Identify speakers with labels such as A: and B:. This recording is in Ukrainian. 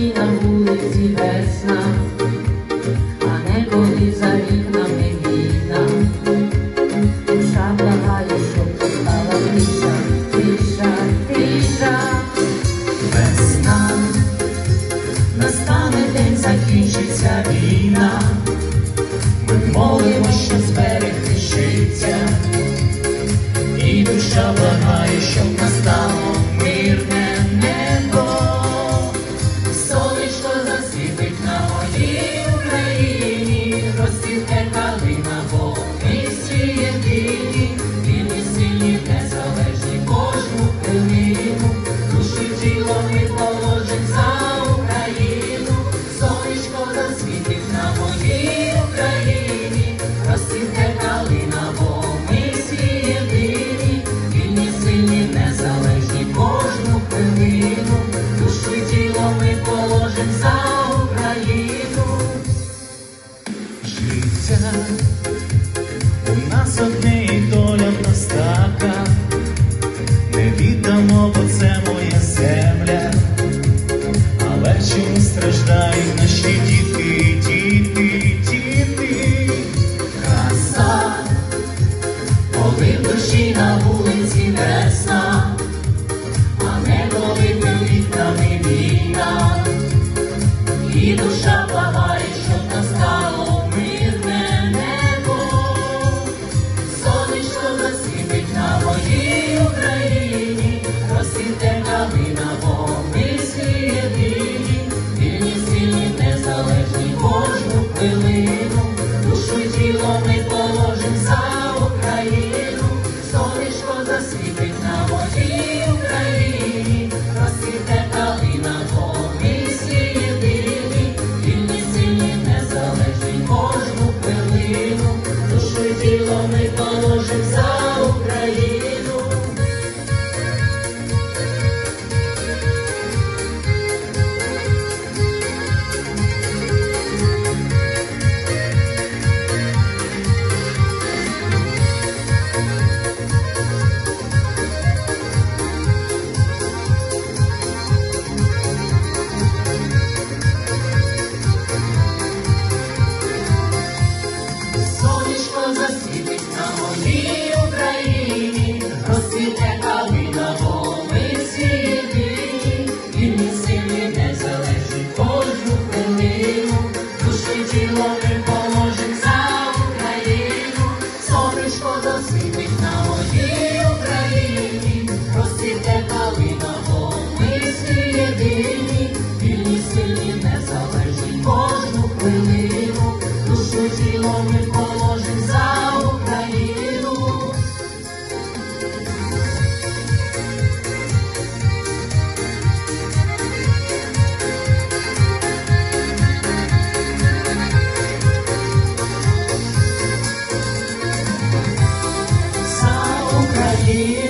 A: На вулиці весна, а не коли за вікнами війна, душа благає, щоб стала тиша, тиша, тиша, весна, настане день закінчиться війна, ми молимо, що зберегти життя, і душа блага.
B: У нас одне і доля
A: хвилину, душу і тіло ми положим за Україну, сонечко за світ. Por doce, deixa you.